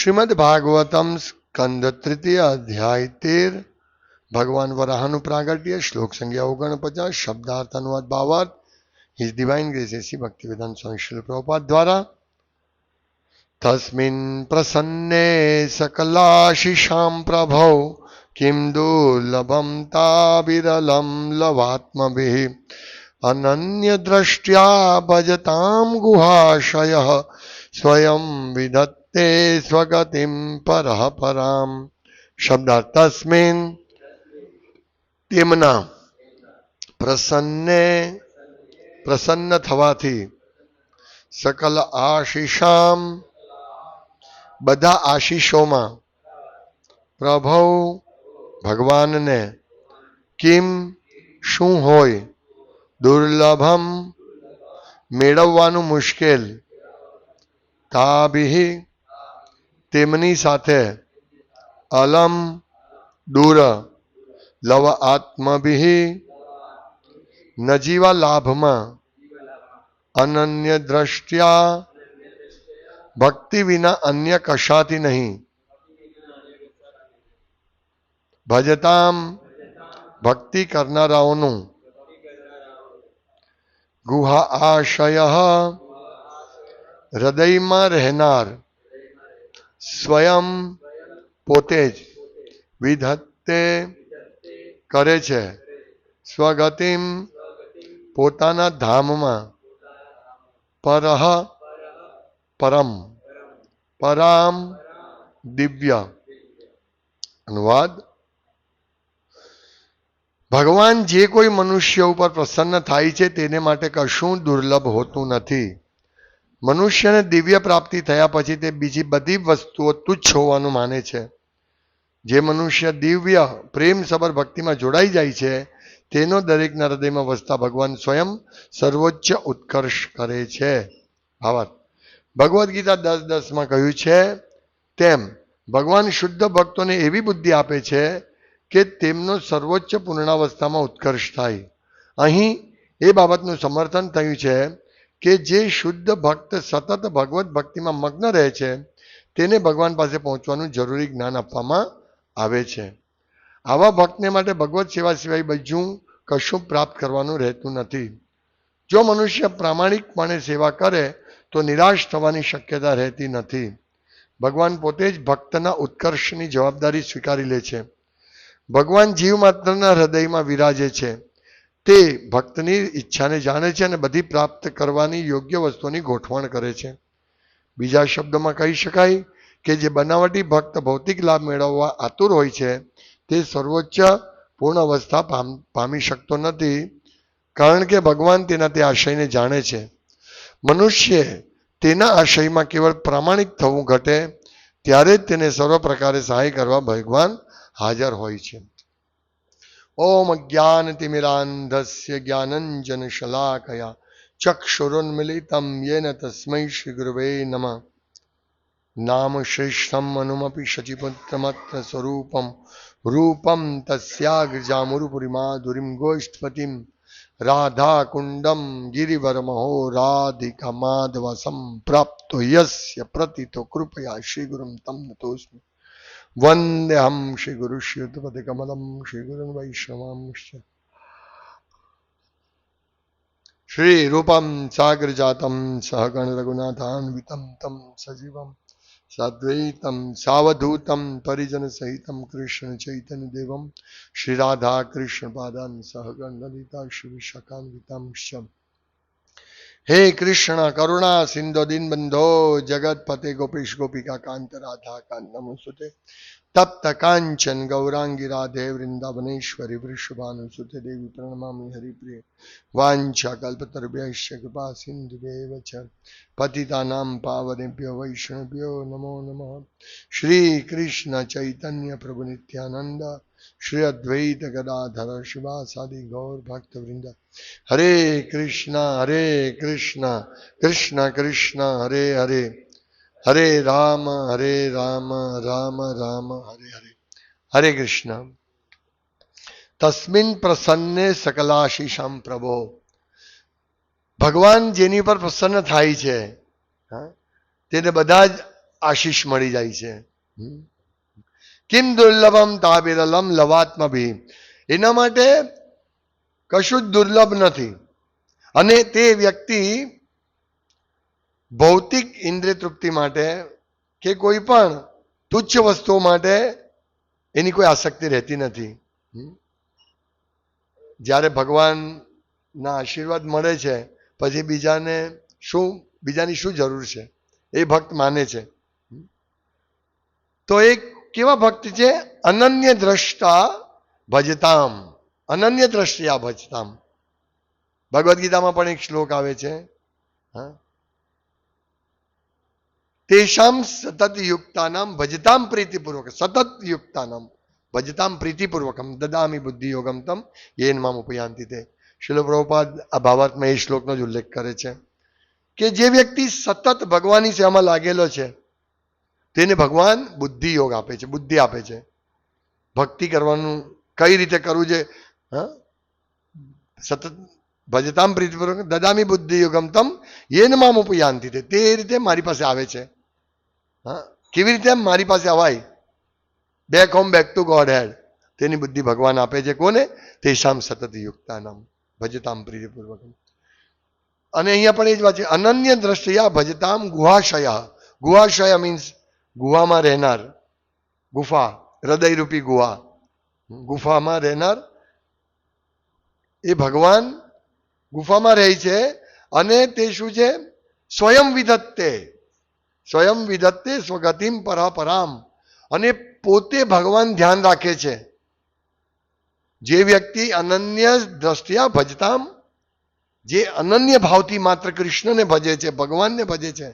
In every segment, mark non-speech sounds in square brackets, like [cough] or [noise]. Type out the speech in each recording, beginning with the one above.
શ્રીમદ ભાગવતમ સ્કંદ તૃતીય અધ્યાય તેર ભગવાન વરાહનું પ્રાગટ્ય શ્લોક સંખ્યા ઓગણપચાસ શબ્દાર્થ અનુવાદ ભાવાર્થ his divine grace A C Bhaktivedanta Swami Prabhupada દ્વારા તસ્મિન પ્રસન્ને સકલાશિષાં પ્રભૌ કિમ દુર્લભમ તાવિરલમ લવાત્મભિः અનન્યદ્રષ્ટ્યા ભજતામ ગુહાશય સ્વયં વિધત્તે સ્વગતિમ પરહ પરામ શબ્દ તસ્મિન તેમના પ્રસન્ને પ્રસન્ન થવાથી સકલ આશીષામ બધા આશીષોમાં પ્રભવ ભગવાનને કિમ શું હોય દુર્લભમ મેળવવાનું મુશ્કેલ તાભિ તેમની સાથે અલમ દૂર લવ આત્મભિ નજીવા લાભમાં અનન્ય દ્રષ્ટ્યા ભક્તિ વિના અન્ય કશાથી નહીં. ભજતામ ભક્તિ કરનારાઓનું ગુહા આશય હૃદયમાં રહેનાર સ્વયં પોતે જ વિધત્તે કરે છે. સ્વગતિમ પોતાના ધામમાં પરહ પરમ, પરામ દિવ્ય. અનુવાદ. ભગવાન જે કોઈ મનુષ્ય ઉપર પ્રસન્ન થાય છે, તેને માટે કશું દુર્લભ હોતું નથી. મનુષ્યને દિવ્ય પ્રાપ્તિ થયા પછી તે બીજી બધી વસ્તુઓ તુચ્છ હોવાનું માને છે. જે મનુષ્ય દિવ્ય પ્રેમ સબર ભક્તિમાં જોડાઈ જાય છે, તેનો દરેકના હૃદયમાં વસતા ભગવાન સ્વયં સર્વોચ્ચ ઉત્કર્ષ કરે છે. ભાવાર્થ ભગવદ્ ગીતા દસ દસમાં કહ્યું છે, તેમ ભગવાન શુદ્ધ ભક્તોને એવી બુદ્ધિ આપે છે કે તેમનો સર્વોચ્ચ પૂર્ણાવસ્થામાં ઉત્કર્ષ થાય. અહીં એ બાબતનું સમર્થન થયું છે કે જે શુદ્ધ ભક્ત, સતત ભગવત ભક્તિમાં મગ્ન રહે છે, તેને ભગવાન પાસે પહોંચવાનું જરૂરી જ્ઞાન આપવામાં આવે છે. આવા ભક્તને માટે ભગવત સેવા સિવાય બીજું કશું પ્રાપ્ત કરવાનું રહેતું નથી. જો મનુષ્ય પ્રામાણિકપણે સેવા કરે, તો નિરાશ થવાની શક્યતા રહેતી નથી. ભગવાન પોતે જ ભક્તના ઉત્કર્ષની જવાબદારી સ્વીકારી લે છે. ભગવાન જીવ માત્રના હૃદયમાં વિરાજે છે. તે ભક્તની ઈચ્છાને જાણે છે અને બધી પ્રાપ્ત કરવાની યોગ્ય વસ્તુની ગોઠવણ કરે છે. બીજા શબ્દોમાં કહી શકાય કે જે બનાવટી ભક્ત ભૌતિક લાભ મેળવવા આતુર હોય છે, તે સર્વોચ્ચ પૂર્ણ અવસ્થા પામ શકતો નથી, કારણ કે ભગવાન તેના તે આશયને જાણે છે. મનુષ્ય તેના આશયમાં કેવળ પ્રામાણિક થવું ઘટે, ત્યારે જ તેને સર્વ પ્રકારે સહાય કરવા ભગવાન હાજર હોય છે. ઓમ જ્ઞાનતિમિરાંધસ્ય જ્ઞાનંજન શલાકયા ચક્ષુરુન્મિલિતમ યેન તસ્મૈ શ્રી ગુરવે નમઃ નામ શ્રેષ્ઠમ અનુમપી શચિપુત્રમત્ર સ્વરૂપમ રૂપમ તસ્યાગ્રજામુરુપુરીમાધુરીમ ગોષ્ઠપતિમ રાધાકુંડમ ગિરિવરમહો રાધિકા માધવ સંપ્રાપ્તો યસ્ય પ્રતિતો કૃપયા શ્રીગુરુમ તમ નતોસ્મિ વંદેહમ શ્રીગુરુ શ્રીયુતપતિ કમલમ શ્રીગુરુન વૈષ્ણવાંશ્ચ શ્રીરૂપમ સાગરજાતમ સહગણ રઘુનાથાન્વિતમ તમ સજીવમ સાદ્વૈતમ સાવધૂતમ પરિજન સહિતમ કૃષ્ણ ચૈતન્ય દેવમ શ્રી રાધા કૃષ્ણ પાદાન સહગણ લલિતા શ્રી વિશાખાન્વિતમ હે કૃષ્ણ, કરુણા, સિંધો, દીનબંધો, જગતપતે, ગોપીશ, ગોપિકા, કાંત, રાધા, કાંત નમોસ્તુતે તપ્ત કાંચન, ગૌરાંગી, રાધે, વૃંદાવનેશ્વરી વૃષભાનુસુતે દેવી પ્રણમામી, હરિપ્રિય. વાંછા, કલ્પતરુભ્યશ્ચ, કૃપા સિંધુદેવ ચ પતિતાનામ, પાવનેભ્યો વૈષ્ણવ્યો નમો નમઃ. શ્રી કૃષ્ણ ચૈતન્ય પ્રભુ નિત્યાનંદ. શ્રી અદ્વૈત ગદાધર શિવાસાદિ ગૌર ભક્ત વૃંદ હરે કૃષ્ણ હરે કૃષ્ણ કૃષ્ણ કૃષ્ણ હરે હરે હરે રામ હરે રામ રામ રામ હરે હરે હરે કૃષ્ણ તસ્મિન પ્રસન્ને સકલાશીષામ પ્રભો ભગવાન જેની પર પ્રસન્ન થાય છે તેને બધા જ આશીષ મળી જાય છે હમ. કિમ દુર્લભમ તાબિરલમ લવાત્મભી. એના માટે કશું જ દુર્લભ નથી. અને તે વ્યક્તિ ભૌતિક ઇન્દ્રિય તૃપ્તિ માટે કે કોઈ પણ તુચ્છ વસ્તુઓ માટે એની કોઈ આસક્તિ રહેતી નથી. જ્યારે ભગવાનના આશીર્વાદ મળે છે, પછી બીજાને શું, બીજાની શું જરૂર છે? એ ભક્ત માને છે. તો એક કેવા ભક્ત છે? અનન્ય દ્રષ્ટા ભજતામ. અનન્ય દ્રષ્ટિયા ભજતામ. ભગવદ્ ગીતામાં પણ એક શ્લોક આવે છે. હા. તેષામ સતત યુક્તાનામ ભજતામ પ્રીતિપૂર્વક સતત યુક્તાનામ ભજતામ પ્રીતિપૂર્વકમ. દદામી બુદ્ધિ યોગમ તમ યેન મામ ઉપયાંતિ તે. શિલ આ ભાવાર્થમાં એ શ્લોકનો જ ઉલ્લેખ કરે છે કે જે વ્યક્તિ સતત ભગવાનની સેવામાં લાગેલો છે તેને ભગવાન બુદ્ધિ યોગ આપે છે, બુદ્ધિ આપે છે. ભક્તિ કરવાનું કઈ રીતે કરવું છે? સતત ભજતામ પ્રીતિપૂર્વક દદામી બુદ્ધિ યોગમ તમ યેન મામ તે. રીતે મારી પાસે આવે છે. હા? કેવી રીતે મારી પાસે અવાય? Back home back to Godhead તેની બુદ્ધિ ભગવાન આપે છે કોને? તેશામ સતત યુક્તાનામ ભજતામ પ્રીતિપૂર્વક અને અહીંયા પણ એ જ વાત છે. અનન્ય દ્રષ્ટિયા ભજતામ ગુહાશય. ગુહાશય મીન્સ ગુહામાં રહેનાર ગુફા, હૃદયરૂપી ગુહા. ગુફામાં રહેનાર એ ભગવાન ગુફામાં રહે છે અને તે શું છે? સ્વયં વિધત્તે સ્વયં વિધત્તે સ્વગતિમ પરાપરામ. અને પોતે ભગવાન ધ્યાન રાખે છે. જે વ્યક્તિ અનન્ય દ્રષ્ટિયા ભજતામ, જે અનન્ય ભાવથી માત્ર કૃષ્ણને ભજે છે, ભગવાનને ભજે છે,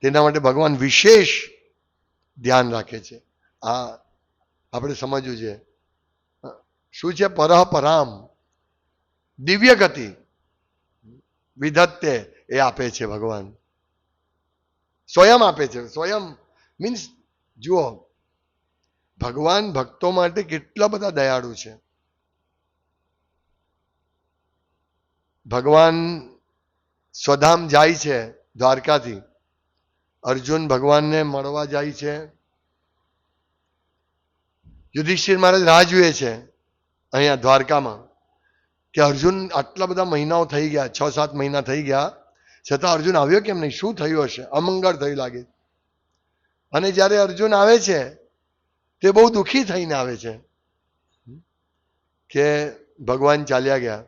તેના માટે ભગવાન વિશેષ ધ્યાન રાખે છે. આ આપણે સમજવું છે. શું છે? પરહ પરામ દિવ્ય ગતિ વિધત્તે એ આપે છે ભગવાન. સ્વયં આપે છે. સ્વયં મીન્સ જુઓ, ભગવાન ભક્તો માટે કેટલા બધા દયાળુ છે. ભગવાન સ્વધામ જાય છે દ્વારકાથી. અર્જુન ભગવાનને મળવા જાય છે. યુધિષ્ઠિર મહારાજ રાહ જુએ છે અહીંયા દ્વારકામાં કે અર્જુન આટલા બધા મહિનાઓ થઈ ગયા, છ, સાત મહિના થઈ ગયા. છતાં અર્જુન આવ્યો કેમ નહીં? શું થયું હશે? અમંગળ થયું લાગે. અને જ્યારે અર્જુન આવે છે, તે બહુ દુઃખી થઈને આવે છે કે ભગવાન ચાલ્યા ગયા.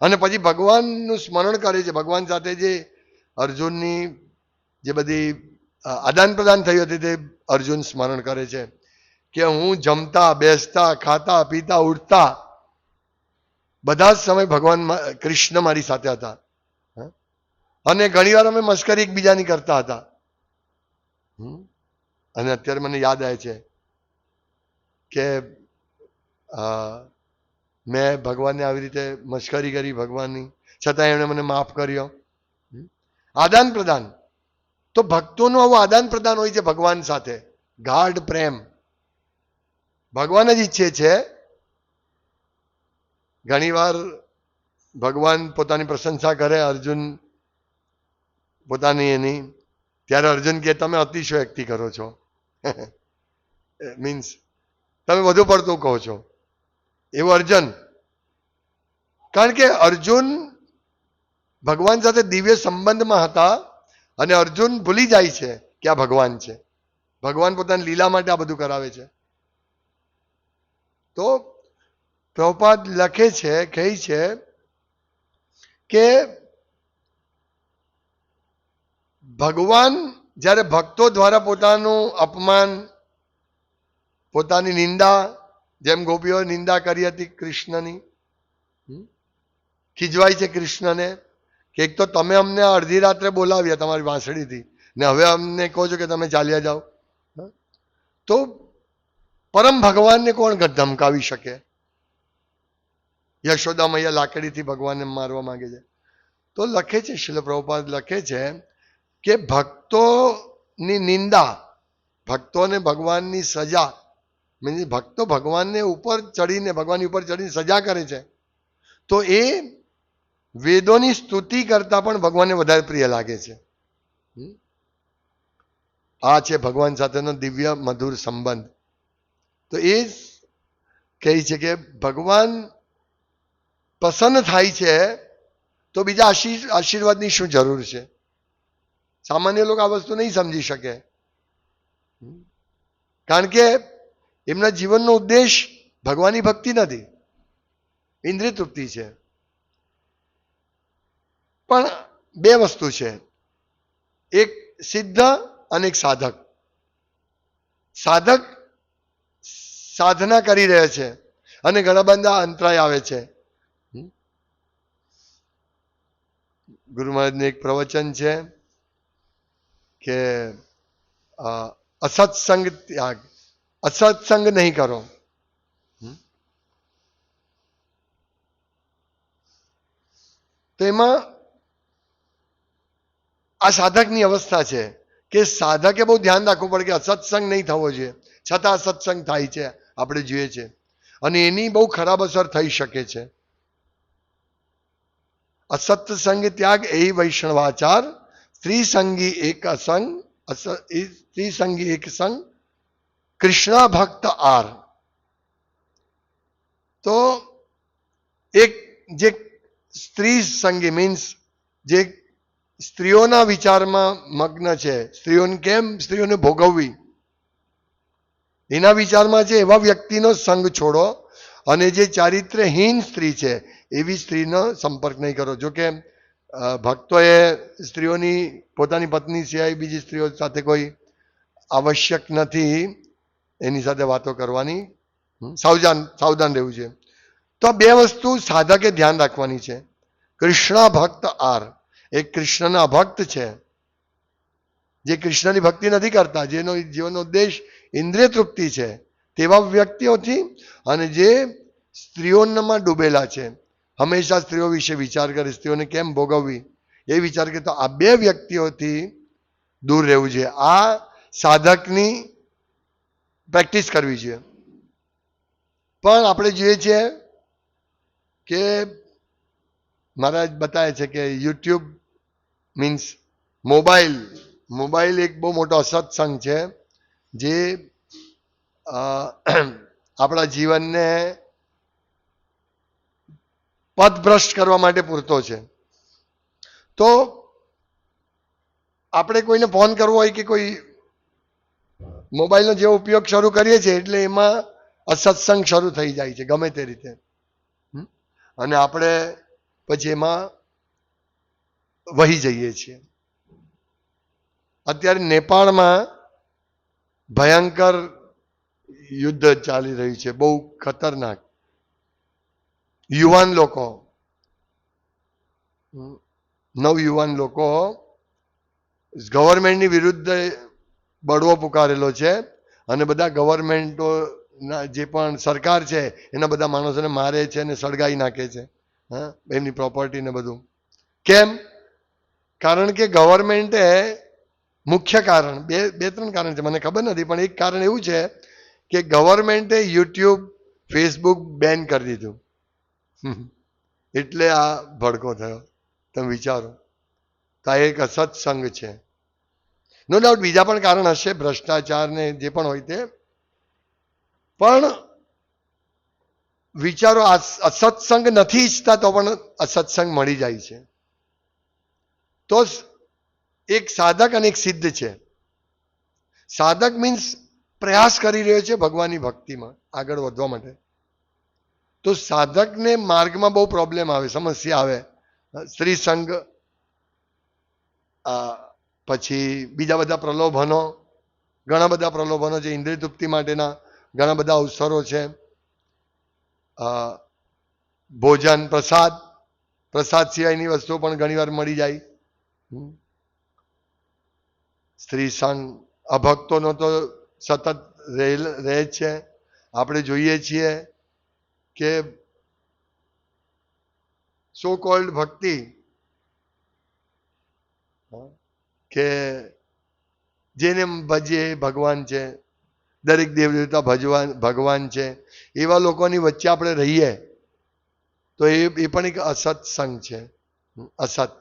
અને પછી ભગવાનનું સ્મરણ કરે છે. ભગવાન સાથે જે અર્જુનની જે બધી આદાન પ્રદાન થયું હતી તે અર્જુન સ્મરણ કરે છે કે હું જમતા, બેસતા, ખાતા, પીતા, ઉઠતા બધા જ સમય ભગવાન કૃષ્ણ મારી સાથે હતા. અને ઘણીવાર અમે મસ્કરી એકબીજાની કરતા હતા. અને અત્યારે મને યાદ આવે છે કે મેં ભગવાનને આવી રીતે મશ્કરી કરી ભગવાનની. છતાં એમણે મને માફ કર્યો. આદાન પ્રદાન. તો ભક્તોનું આવું આદાન પ્રદાન હોય છે ભગવાન સાથે. ગાઢ પ્રેમ. ભગવાન જ ઈચ્છે છે. ઘણીવાર ભગવાન પોતાની પ્રશંસા કરે, અર્જુન પોતાની એની. ત્યારે અર્જુન કે તમે અતિશયોક્તિ કરો છો. [laughs] મીન્સ તમે વધુ પડતું કહો છો. એવું અર્જુન. કારણ કે અર્જુન ભગવાન સાથે દિવ્ય સંબંધમાં હતા. અને અર્જુન ભૂલી જાય છે કે આ ભગવાન છે. ભગવાન પોતાની લીલા માટે આ બધું કરાવે છે. તો પ્રભુપાદ લખે છે, કહે છે કે ભગવાન જ્યારે ભક્તો દ્વારા પોતાનું અપમાન, પોતાની નિંદા, જેમ ગોપીઓ નિંદા કરી હતી કૃષ્ણની ખીજવાય છે કૃષ્ણને એક તો તમે અમને અડધી રાત્રે બોલાવ્યા તમારી વાંસળીથી. ને હવે અમને કહો છો કે તમે ચાલ્યા જાઓ. તો પરમ ભગવાનને કોણ ધમકાવી શકે? યશોદા મૈયા લાકડીથી ભગવાનને મારવા માંગે છે. તો લખે છે શિલ પ્રભુપાદ લખે છે કે ભક્તોની નિંદા, ભક્તોને ભગવાનની સજા મીન્સ ભક્તો ભગવાનને ઉપર ચડીને, ભગવાનની ઉપર ચડીને સજા કરે છે. તો એ વેદોની સ્તુતિ કરતા પણ ભગવાનને વધારે પ્રિય લાગે છે. આ છે ભગવાન સાથેનો દિવ્ય મધુર સંબંધ. તો એ કહે છે કે ભગવાન પ્રસન્ન થાય છે તો બીજા આશીર, આશીર્વાદની શું જરૂર છે? સામાન્ય લોકો આ વસ્તુ નહીં સમજી શકે. કારણ કે એમના જીવનનો ઉદ્દેશ ભગવાનની ભક્તિ નથી. ઇન્દ્રિય તૃપ્તિ છે. પણ બે વસ્તુ છે. એક સિદ્ધ અને એક સાધક. સાધક સાધના કરી રહ્યા છે અને ઘણા બધા અંતરાય આવે છે? ગુરુ મહારાજનું એક પ્રવચન છે કે અસત્સંગ ત્યાગ. અસત્સંગ નહીં કરો. હમ? આ સાધકની અવસ્થા છે કે સાધકે બહુ ધ્યાન રાખવું પડે કે અસત્સંગ નહીં થવો જોઈએ. છતાં સત્સંગ થાય છે, આપણે જોઈએ છે. અને એની બહુ ખરાબ અસર થઈ શકે છે. અસત્સંગ ત્યાગ એ વૈષ્ણવાચાર સ્ત્રી સંગી એક અસંગ, અસ- સ્ત્રી સંગી એક સંગ, કૃષ્ણ ભક્ત આર. તો એક જે સ્ત્રી સંગી મીન્સ જે સ્ત્રીઓના વિચારમાં મગ્ન છે. સ્ત્રીઓને કેમ? સ્ત્રીઓને ભોગવવી. એના વિચારમાં છે, એવા વ્યક્તિનો સંગ છોડો અને જે ચારિત્ર્યહીન સ્ત્રી છે, એવી સ્ત્રીનો સંપર્ક નહીં કરો. જો કે ભક્તોએ સ્ત્રીઓની, પોતાની પત્ની સિવાય બીજી સ્ત્રીઓ સાથે કોઈ આવશ્યક નથી એની સાથે વાતો કરવાની. સાવધાન સાવધાન રહેવું છે. તો બે વસ્તુ સાધકે ધ્યાન રાખવાની છે. કૃષ્ણ ભક્ત આર. એક કૃષ્ણના ભક્ત છે. જે કૃષ્ણની ભક્તિ નથી કરતા, જેનો જીવનનો ઉદ્દેશ ઇન્દ્રિય તૃપ્તિ છે, તેવા વ્યક્તિઓથી અને જે સ્ત્રીઓમાં ડૂબેલા છે. હંમેશા સ્ત્રીઓ વિશે વિચાર કરે, સ્ત્રીઓને કેમ ભોગવવી? એ વિચાર કરે, તો આ બે વ્યક્તિઓથી દૂર રહેવું છે આ સાધકની પ્રેક્ટિસ કરવી છે પણ આપણે જોઈએ છીએ કે મહારાજ બતાવે છે કે યુટ્યુબ મીન્સ મોબાઈલ મોબાઈલ એક બહુ મોટો અસત્સંગ છે, જે [clears throat] આપણા જીવનને પદભ્રષ્ટ કરવા માટે પૂરતો છે તો, આપણે કોઈને ફોન કરવો હોય કે કોઈ મોબાઈલનો જે ઉપયોગ શરૂ કરીએ છીએ, એટલે એમાં અસત્સંગ શરૂ થઈ જાય છે, ગમે તે રીતે? અને આપણે પછી એમાં વહી જઈએ છીએ. અત્યારે નેપાળમાં ભયંકર યુદ્ધ ચાલી રહ્યું છે, બહુ ખતરનાક. યુવાન લોકો, નવયુવાન લોકો ગવર્મેન્ટની વિરુદ્ધ બળવો પુકારેલો છે અને બધા ગવર્મેન્ટો જે પણ સરકાર છે, એના બધા માણસોને મારે છે અને સળગાઈ નાખે છે, હા, એમની પ્રોપર્ટી ને બધું. કેમ? કારણ કે ગવર્મેન્ટે મુખ્ય કારણ, બે બે, ત્રણ કારણ છે, મને ખબર નથી, પણ એક કારણ એવું છે કે ગવર્મેન્ટે યુટ્યુબ ફેસબુક બેન કરી દીધું. એટલે આ ભડકો થયો. તમે વિચારો. તો આ એક અસત્સંગ છે. નો ડાઉટ બીજા પણ કારણ હશે, ભ્રષ્ટાચાર ને જે પણ હોય તે. પણ વિચારો, આ અસત્સંગ નથી ઈચ્છતા તો પણ અસત્સંગ મળી જાય છે. તો એક સાધક અને એક સિદ્ધ છે. સાધક મીન્સ પ્રયાસ કરી રહ્યો છે ભગવાનની ભક્તિમાં આગળ વધવા માટે. તો સાધકને માર્ગમાં બહુ પ્રોબ્લેમ આવે, સમસ્યા આવે. સ્ત્રી સંઘ પછી બીજા બધા પ્રલોભનો, ઘણા બધા પ્રલોભનો છે ઇન્દ્રિય તૃપ્તિ માટેના ઘણા બધા અવસરો છે. ભોજન, પ્રસાદ પ્રસાદ સિવાયની વસ્તુઓ પણ ઘણીવાર મળી જાય. સ્ત્રી સંગ, અભક્તોનો તો સતત રહે રહે છે. આપણે જોઈએ છીએ કે સો કોલ્ડ ભક્તિ કે જેને ભજીએ ભગવાન છે, દરેક દેવ દેવતા ભજવાન, ભગવાન છે, એવા લોકોની વચ્ચે આપણે રહીએ, તો એ એ પણ એક અસત્સંગ છે. અસત.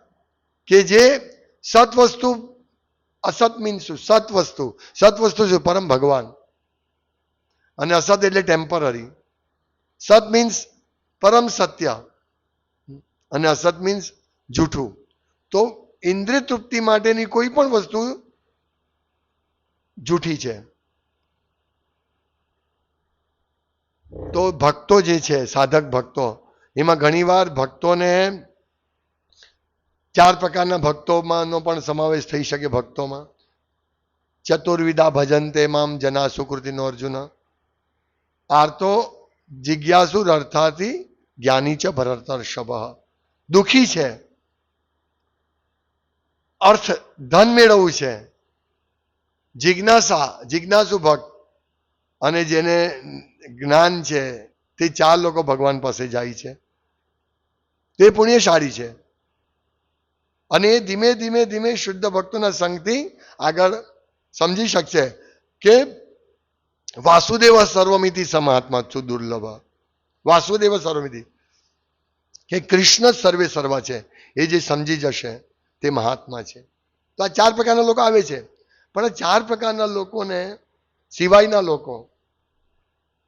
કે જે સત વસ્તુ અસત મીન્સ શું સત વસ્તુ સત વસ્તુ શું પરમ ભગવાન. અને અસત એટલે ટેમ્પરરી સત મીન્સ પરમ સત્ય. અને અસત મીન્સ જૂઠું. તો ઇન્દ્રિય તૃપ્તિ માટેની કોઈ પણ વસ્તુ જૂઠી છે. તો ભક્તો જે છે, સાધક ભક્તો, એમાં ઘણીવાર ભક્તોને ચાર પ્રકારના ભક્તોમાંનો પણ સમાવેશ થઈ શકે ભક્તોમાં. ચતુર્વિધા ભજનતે મામ જના સુકૃતિનો અર્જુન. આર્તો જિજ્ઞાસુર અર્થાથી જ્ઞાની છે ભરતર શબહ દુઃખી છે. અર્થ ધન મેળવવું છે. જિજ્ઞાસા, જિજ્ઞાસુ ભક્ત અને જેને જ્ઞાન છે તે ચાર લોકો ભગવાન પાસે જાય છે. તે પુણ્યશાળી છે. અને એ ધીમે ધીમે ધીમે શુદ્ધ ભક્તોના સંઘથી આગળ સમજી શકશે કે વાસુદેવ સર્વમિતિ સમાત્મા છું દુર્લભ. વાસુદેવ સર્વમિતિ. કે કૃષ્ણ સર્વે સર્વ છે, એ જે સમજી જશે તે મહાત્મા છે. તો આ ચાર પ્રકારના લોકો આવે છે. પણ ચાર પ્રકારના લોકોને સિવાયના લોકો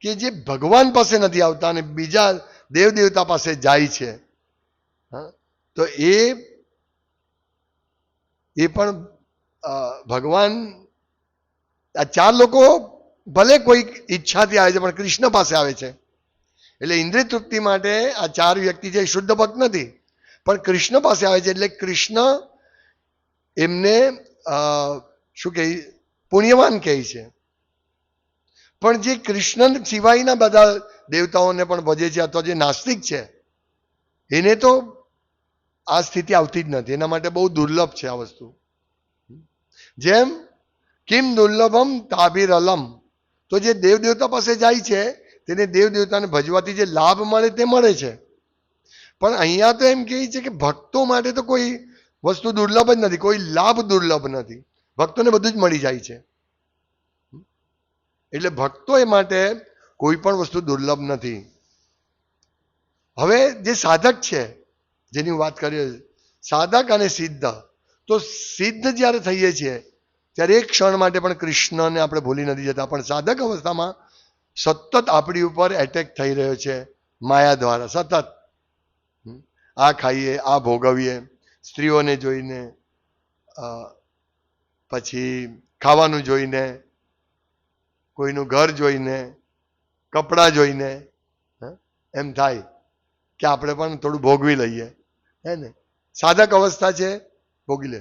કે જે ભગવાન પાસે નથી આવતા અને બીજા દેવ દેવતા પાસે જાય છે, હા, તો એ એ પણ ભગવાન, આ ચાર લોકો ભલે કોઈ ઈચ્છાથી આવે છે, પણ કૃષ્ણ પાસે આવે છે. એટલે ઇન્દ્રિય તૃપ્તિ માટે આ ચાર વ્યક્તિ છે શુદ્ધ ભક્ત નથી. પણ કૃષ્ણ પાસે આવે છે, એટલે કૃષ્ણ એમને શું કહે, પુણ્યવાન કહે છે. પણ જે કૃષ્ણ સિવાયના બધા દેવતાઓને પણ ભજે છે, અથવા જે નાસ્તિક છે, એને તો આ સ્થિતિ આવતી જ નથી. એના માટે બહુ દુર્લભ છે આ વસ્તુ. જેમ કિમ દુર્લભમ તાબીર અલમ. તો જે દેવ દેવતા પાસે જાય છે, તેને દેવ દેવતાને ભજવાથી જે લાભ મળે તે મળે છે. પણ અહીંયા તો એમ કહે છે કે ભક્તો માટે તો કોઈ વસ્તુ દુર્લભ જ નથી, કોઈ લાભ દુર્લભ નથી. ભક્તોને બધું જ મળી જાય છે. એટલે ભક્તો એ માટે કોઈ પણ વસ્તુ દુર્લભ નથી. હવે જે સાધક છે જેની હું વાત કરી સાધક અને સિદ્ધ. તો સિદ્ધ જ્યારે થઈએ છીએ, ત્યારે એક ક્ષણ માટે પણ કૃષ્ણને આપણે ભૂલી નથી જતા. પણ સાધક અવસ્થામાં સતત આપણી ઉપર એટેક થઈ રહ્યો છે, માયા દ્વારા. સતત. આ ખાઈએ, આ ભોગવીએ, સ્ત્રીઓને જોઈને પછી ખાવાનું જોઈને, કોઈનું ઘર જોઈને, કપડાં જોઈને? એમ થાય કે આપણે પણ થોડું ભોગવી લઈએ. હે ને? સાધક અવસ્થા છે ભોગી લે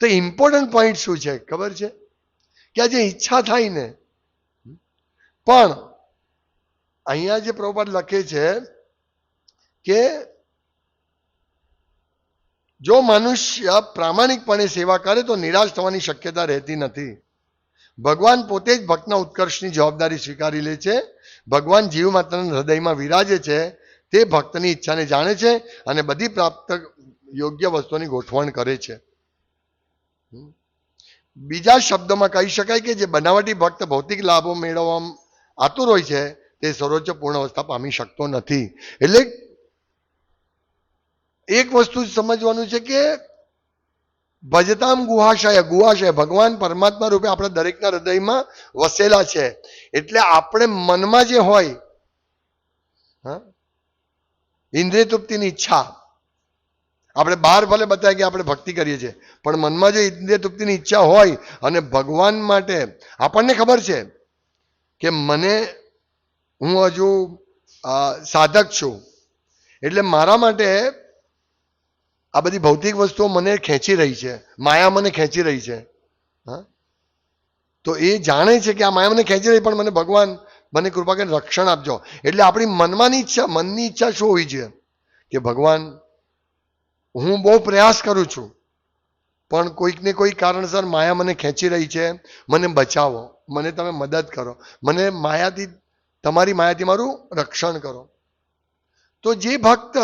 તો ઇમ્પોર્ટન્ટ પોઈન્ટ શું છે? ખબર છે? કે આ જે ઈચ્છા થાય ને પણ અહીંયા જે પ્રોપર લખે છે કે જો મનુષ્ય પ્રામાણિકપણે સેવા કરે તો નિરાશ થવાની શક્યતા રહેતી નથી. ભગવાન પોતે જ ભક્તના ઉત્કર્ષની જવાબદારી સ્વીકારી લે છે. ભગવાન જીવ માત્રના હૃદયમાં વિરાજે છે. તે ભક્તની ઈચ્છાને જાણે છે અને બધી પ્રાપ્ત યોગ્ય વસ્તુની ગોઠવણ કરે છે. બીજા શબ્દોમાં કહી શકાય કે જે બનાવટી ભક્ત ભૌતિક લાભો મેળવવા આતુર હોય છે તે સર્વોચ્ચ પૂર્ણ અવસ્થા પામી શકતો નથી. એટલે એક વસ્તુ સમજવાનું છે કે ભજતામ ગુહાશય ગુહાશય, ભગવાન પરમાત્મા રૂપે આપણા દરેકના હૃદયમાં વસેલા છે. એટલે આપણે મનમાં જે હોય, હા ઇન્દ્રિય તૃપ્તિની ઈચ્છા. આપણે બહાર ભલે બતાવે કે આપણે ભક્તિ કરીએ છીએ, પણ મનમાં જો ઇન્દ્રિય તૃપ્તિની ઈચ્છા હોય અને ભગવાન માટે આપણને ખબર છે કે મને હું હજુ સાધક છું, એટલે મારા માટે આ બધી ભૌતિક વસ્તુઓ મને ખેંચી રહી છે, માયા મને ખેંચી રહી છે. હા? તો એ જાણે છે કે આ માયા મને ખેંચી રહી, પણ મને ભગવાન મને કૃપા કરીને રક્ષણ આપજો. એટલે આપણી મનમાંની ઈચ્છા, મનની ઈચ્છા શું હોવી જોઈએ? કે ભગવાન, હું બહુ પ્રયાસ કરું છું, પણ કોઈકને કોઈ કારણસર માયા મને ખેંચી રહી છે, મને બચાવો, મને તમે મદદ કરો, મને માયાથી, તમારી માયાથી મારું રક્ષણ કરો. તો જે ભક્ત,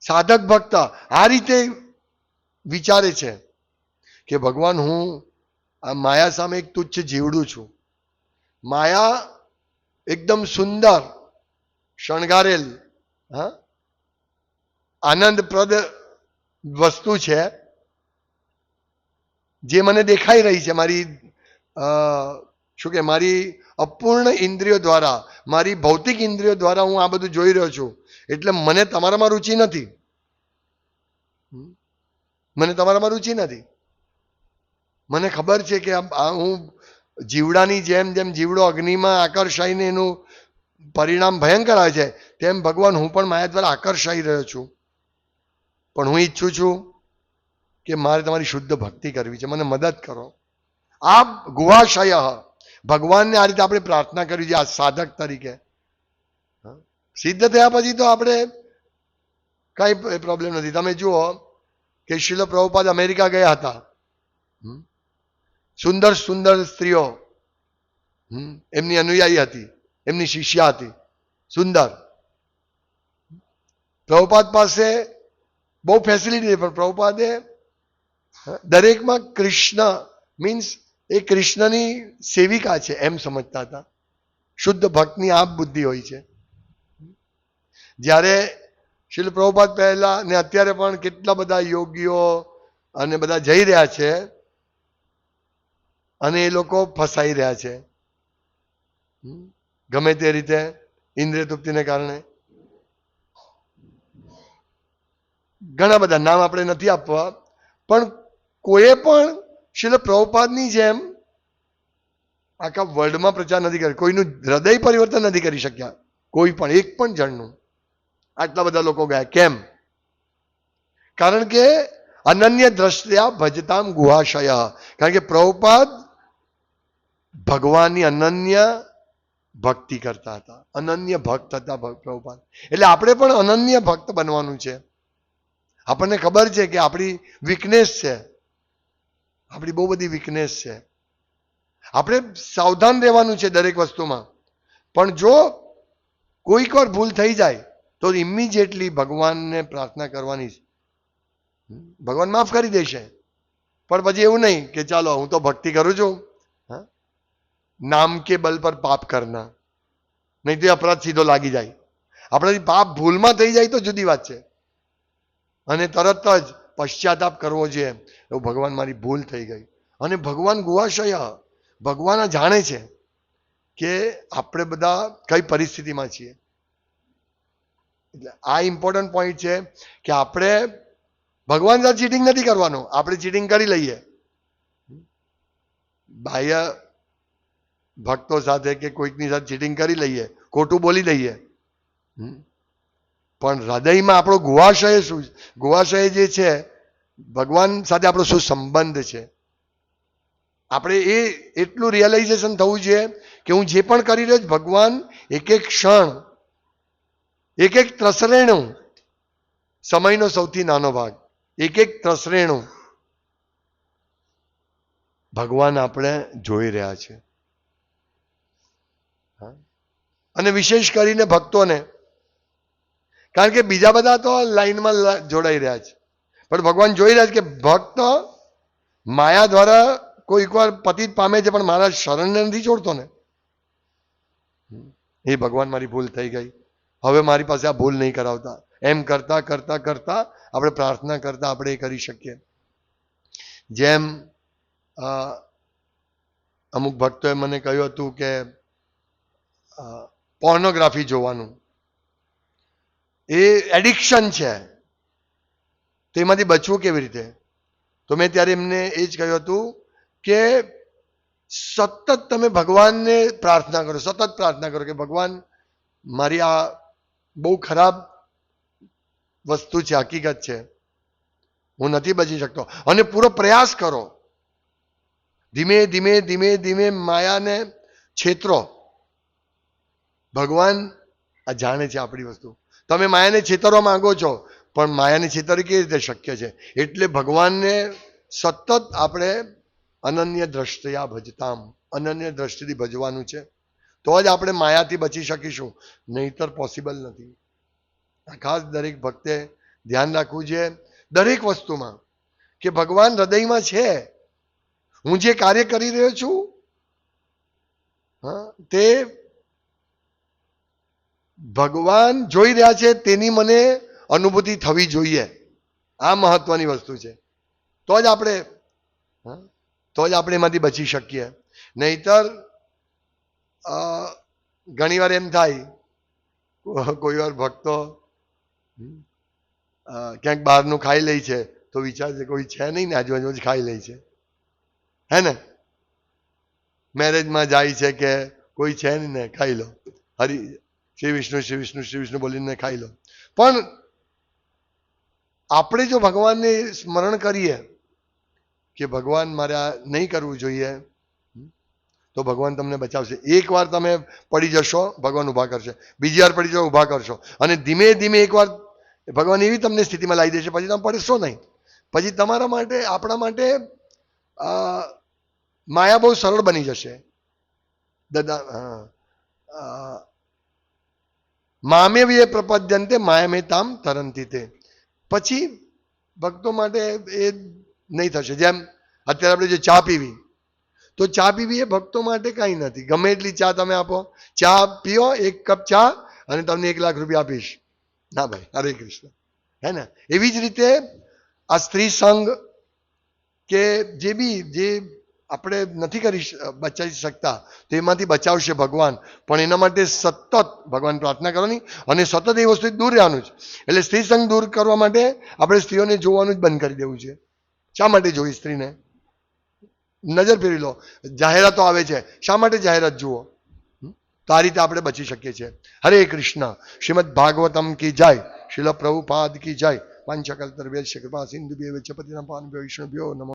સાધક ભક્ત આ રીતે વિચારે છે કે ભગવાન હું આ માયા સામે એક તુચ્છ જીવડું છું. માયા એકદમ સુંદર, શણગારેલ, હા? આનંદપ્રદ વસ્તુ છે, જે મને દેખાઈ રહી છે મારી શું કે, મારી અપૂર્ણ ઇન્દ્રિયો દ્વારા, મારી ભૌતિક ઇન્દ્રિયો દ્વારા હું આ બધું જોઈ રહ્યો છું. એટલે મને તમારામાં રુચિ નથી. મને તમારામાં રુચિ નથી. મને ખબર છે કે હું જીવડાની જેમ જેમ જીવડો અગ્નિમાં આકર્ષાઈને એનું પરિણામ ભયંકર આવે છે, તેમ ભગવાન હું પણ માયા દ્વારા આકર્ષાઈ રહ્યો છું. પણ હું ઈચ્છું છું કે મારે તમારી શુદ્ધ ભક્તિ કરવી છે, મને મદદ કરો. આ ગુહાશય, ભગવાનને આ રીતે આપણે પ્રાર્થના કરવી છે, આ સાધક તરીકે? સિદ્ધ થયા પછી તો આપણે કઈ પ્રોબ્લેમ નથી. તમે જુઓ કે શિલ પ્રભુપાદ અમેરિકા ગયા હતા? સુંદર સુંદર સ્ત્રીઓ? એમની અનુયાયી હતી, એમની શિષ્યા હતી, સુંદર પ્રભુપાદ પાસે બહુ ફેસિલિટી પણ પ્રભુપાદે દરેકમાં કૃષ્ણ મીન્સ એ કૃષ્ણની સેવિકા છે એમ સમજતા હતા શુદ્ધ ભક્તની આપ બુદ્ધિ હોય છે જ્યારે શિલ પ્રભુપાદ પહેલા ને અત્યારે પણ કેટલા બધા યોગીઓ અને બધા જઈ રહ્યા છે અને એ લોકો ફસાઈ રહ્યા છે. ગમે તે રીતે ઇન્દ્રિય તૃપ્તિને કારણે. ઘણા બધા નામ આપણે નથી આપવા, પણ કોઈએ પણ શિલ પ્રભુપાદની જેમ આખા વર્લ્ડમાં પ્રચાર નથી કર્યો. કોઈનું હૃદય પરિવર્તન નથી કરી શક્યા. કોઈ પણ, એક પણ જણનું. આટલા બધા લોકો ગયા. કેમ? કારણ કે અનન્ય દ્રષ્ટિયા ભજતામ ગુહાશય. કારણ કે પ્રભુપાદ ભગવાનની અનન્ય ભક્તિ કરતા હતા. અનન્ય ભક્ત હતા પ્રભુપાદ. એટલે આપણે પણ અનન્ય ભક્ત બનવાનું છે. આપણને ખબર છે કે આપણી વીકનેસ છે. આપણી બહુ બધી વીકનેસ છે. આપણે સાવધાન રહેવાનું છે દરેક વસ્તુમાં. પણ જો કોઈક વાર ભૂલ થઈ જાય, તો ઇમિડિયેટલી ભગવાનને પ્રાર્થના કરવાની. ભગવાન માફ કરી દેશે. પણ પછી એવું નહીં કે ચાલો હું તો ભક્તિ કરું છું? નામ કે બલ પર પાપ કરના. નહીં તો અપરાધ સીધો લાગી જાય. આપણાથી પાપ ભૂલમાં થઈ જાય તો જુદી વાત છે. અને તરત જ પશ્ચાતાપ કરવો જોઈએ એવું ભગવાન મારી ભૂલ થઈ ગઈ. અને ભગવાન ગુવાશય, ભગવાન જાણે છે કે આપણે બધા કઈ પરિસ્થિતિમાં છીએ. એટલે આ ઇમ્પોર્ટન્ટ પોઈન્ટ છે કે આપણે ભગવાન સાથે ચીટિંગ નથી કરવાનું. આપણે ચીટિંગ કરી લઈએ. બાહ્ય ભક્તો સાથે કે કોઈકની સાથે ચીટિંગ કરી લઈએ, ખોટું બોલી દઈએ. પણ હૃદયમાં આપણો ગુવાશય શું? ગુવાશય જે છે, ભગવાન સાથે આપણો શું સંબંધ છે આપણે એ એટલું રિયલાઇઝેશન થવું જોઈએ કે હું જે પણ કરી રહ્યો છું, ભગવાન એક એક ક્ષણ, એક એક ત્રસરેણું સમયનો સૌથી નાનો ભાગ, એક એક ત્રસરેણું ભગવાન આપણે જોઈ રહ્યા છે? અને વિશેષ કરીને ભક્તોને. કારણ કે બીજા બધા તો લાઈનમાં જોડાઈ રહ્યા છે. પણ ભગવાન જોઈ રહ્યા છે કે ભક્ત માયા દ્વારા કોઈક વાર પતિત પામે છે, પણ મારા શરણને નથી છોડતો ને. એ ભગવાન, મારી ભૂલ થઈ ગઈ. હવે મારી પાસે આ ભૂલ નહીં કરાવતા. એમ કરતા કરતા કરતા આપણે પ્રાર્થના કરતા આપણે એ કરી શકીએ. જેમ અમુક ભક્તોએ મને કહ્યું હતું કે પોર્નોગ્રાફી જોવાનું. એ એડિક્શન છે. તેમાંથી બચવું કેવી રીતે? તો મેં ત્યારે એમને એ જ કહ્યું હતું કે સતત તમે ભગવાનને પ્રાર્થના કરો, સતત પ્રાર્થના કરો કે ભગવાન મારી આ બહુ ખરાબ વસ્તુ છે, હકીકત છે. હું નથી બચી શકતો. અને પૂરો પ્રયાસ કરો. ધીમે ધીમે ધીમે ધીમે માયાને છેતરો. ભગવાન આ જાણે છે આપણી વસ્તુ. તમે માયાને છેતરવા માંગો છો, પણ માયાને છેતર કેવી રીતે શક્ય છે? એટલે ભગવાનને સતત આપણે અનન્ય દ્રષ્ટિયા ભજતામ. અનન્ય દ્રષ્ટિથી ભજવાનું છે. તો જ આપણે માયાથી બચી શકીશું. નહીતર પોસિબલ નથી. ખાસ દરેક ભક્તે ધ્યાન રાખવું છે દરેક વસ્તુમાં કે ભગવાન હૃદયમાં છે. હું જે કાર્ય કરી રહ્યો છું, હા, તે ભગવાન જોઈ રહ્યા છે, તેની મને અનુભૂતિ થવી જોઈએ. આ મહત્વની વસ્તુ છે. તો જ આપણે? તો જ આપણે એમાંથી બચી શકીએ. નહીતર ઘણીવાર એમ થાય કોઈ વાર ભક્તો ક્યાંક બહારનું ખાઈ લે છે, તો વિચાર છે કોઈ છે નહીં ને આજુબાજુ જ ખાઈ લે છે. હે ને? મેરેજમાં જાય છે કે કોઈ છે નહીં ને, ખાઈ લો. હરી શ્રી વિષ્ણુ શ્રી વિષ્ણુ શ્રી વિષ્ણુ બોલીને ખાઈ લો. પણ આપણે જો ભગવાનને સ્મરણ કરીએ કે ભગવાન મારે આ નહીં કરવું જોઈએ, તો ભગવાન તમને બચાવશે. એકવાર તમે પડી જશો, ભગવાન ઊભા કરશે. બીજી વાર પડી જશો, ઊભા કરશો. અને ધીમે ધીમે એકવાર ભગવાન એવી તમને સ્થિતિમાં લાવી દેશે, પછી તમે પડશો નહીં. પછી તમારા માટે, આપણા માટે માયા બહુ સરળ બની જશે. દાદા, હા. અ, મામેવીએ પ્રપદ્યંતે માયામે તામ તરંતી તે પછી ભક્તો માટે એ નહીં થશે. જેમ અત્યારે આપણે જે ચા પીવી તો ચા પીવી એ ભક્તો માટે કાંઈ નથી. ગમે એટલી ચા તમે આપો. ચા પીઓ એક કપ ચા અને તમને એક લાખ રૂપિયા આપીશ. ના ભાઈ હરે કૃષ્ણ. હે ને? એવી જ રીતે આ સ્ત્રી સંઘ કે જે બી જે આપણે નથી કરી બચાવી શકતા. તેમાંથી બચાવશે ભગવાન. પણ એના માટે સતત ભગવાન પ્રાર્થના કરવાની અને સતત એ વસ્તુથી દૂર રહેવાનું છે. એટલે સ્ત્રી સંઘ દૂર કરવા માટે આપણે સ્ત્રીઓને જોવાનું જ બંધ કરી દેવું છે. શા માટે જોઈ સ્ત્રીને? નજર ફેરવી લો. જાહેરાતો આવે છે. શા માટે જાહેરાત જુઓ? તો આ રીતે આપણે બચી શકીએ છીએ. હરે કૃષ્ણ. શ્રીમદ ભાગવતમ કી જય. શિલ પ્રભુપાદ કી જય. પાંચકલ્તર વેદ કૃપા સિંધુ પતિના પાન વિષ્ણુ નમો.